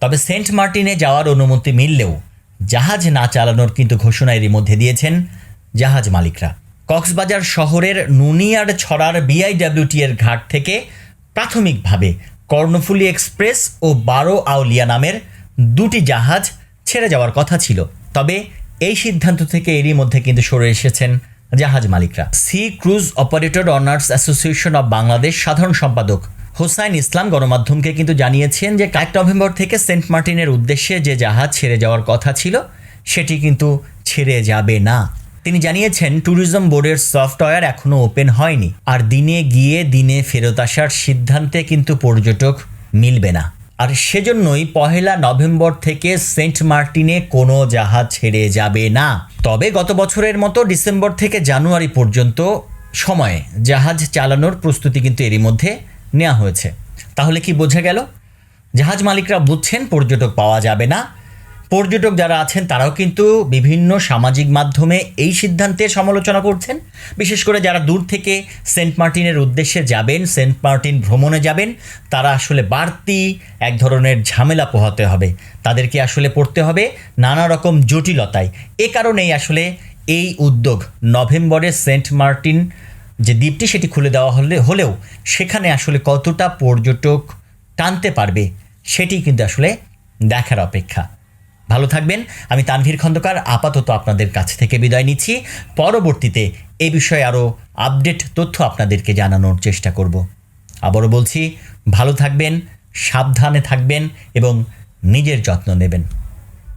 তবে সেন্ট মার্টিনে যাওয়ার অনুমতি মিললেও জাহাজ না চালানোর কিন্তু ঘোষণা এরই মধ্যে দিয়েছেন জাহাজ মালিকরা। কক্সবাজার শহরের নুনিয়ার ছড়ার বিআইডব্লিউটি এর ঘাট থেকে প্রাথমিকভাবে কর্ণফুলী এক্সপ্রেস ও বারো আউলিয়া নামের দুটি জাহাজ ছেড়ে যাওয়ার কথা ছিল। তবে এই সিদ্ধান্ত থেকে এরই মধ্যে কিন্তু সরে এসেছেন জাহাজ মালিকরা। Sea cruise operator owners association of Bangladesh সাধারণ সম্পাদক হোসাইন ইসলাম গণমাধ্যমকে কিন্তু জানিয়েছেন যে এক নভেম্বর থেকে সেন্ট মার্টিনের উদ্দেশ্যে যে জাহাজ ছেড়ে যাওয়ার কথা ছিল, সেটি কিন্তু ছেড়ে যাবে না। তিনি জানিয়েছেন, ট্যুরিজম বোর্ডের সফটওয়্যার এখনও ওপেন হয়নি, আর দিনে গিয়ে দিনে ফেরত আসার সিদ্ধান্তে কিন্তু পর্যটক মিলবে না। আর সেজন্যই পহেলা নভেম্বর থেকে সেন্ট মার্টিনে কোনো জাহাজ ছেড়ে যাবে না। তবে গত বছরের মতো ডিসেম্বর থেকে জানুয়ারি পর্যন্ত সময়ে জাহাজ চালানোর প্রস্তুতি কিন্তু এরই মধ্যে নেওয়া হয়েছে। তাহলে কি বোঝা গেল? জাহাজ মালিকরা বুঝছেন পর্যটক পাওয়া যাবে না। পর্যটক যারা আছেন, তারাও কিন্তু বিভিন্ন সামাজিক মাধ্যমে এই সিদ্ধান্তে সমালোচনা করছেন। বিশেষ করে যারা দূর থেকে সেন্ট মার্টিনের উদ্দেশ্যে যাবেন, সেন্ট মার্টিন ভ্রমণে যাবেন, তারা আসলে বাড়তি এক ধরনের ঝামেলা পোহাতে হবে। তাদেরকে আসলে পড়তে হবে নানা রকম জটিলতায়। এ কারণেই আসলে এই উদ্যোগ নভেম্বরে সেন্ট মার্টিন যে দ্বীপটি সেটি খুলে দেওয়া হলে, হলেও সেখানে আসলে কতটা পর্যটক টানতে পারবে সেটি কিন্তু আসলে দেখার অপেক্ষা। ভালো থাকবেন, আমি তানভীর খন্দকার, আপাতত আপনাদের কাছ থেকে বিদায় নিচ্ছি। পরবর্তীতে এ বিষয়ে আরও আপডেট তথ্য আপনাদেরকে জানানোর চেষ্টা করব। আবারও বলছি, ভালো থাকবেন, সাবধানে থাকবেন এবং নিজের যত্ন নেবেন।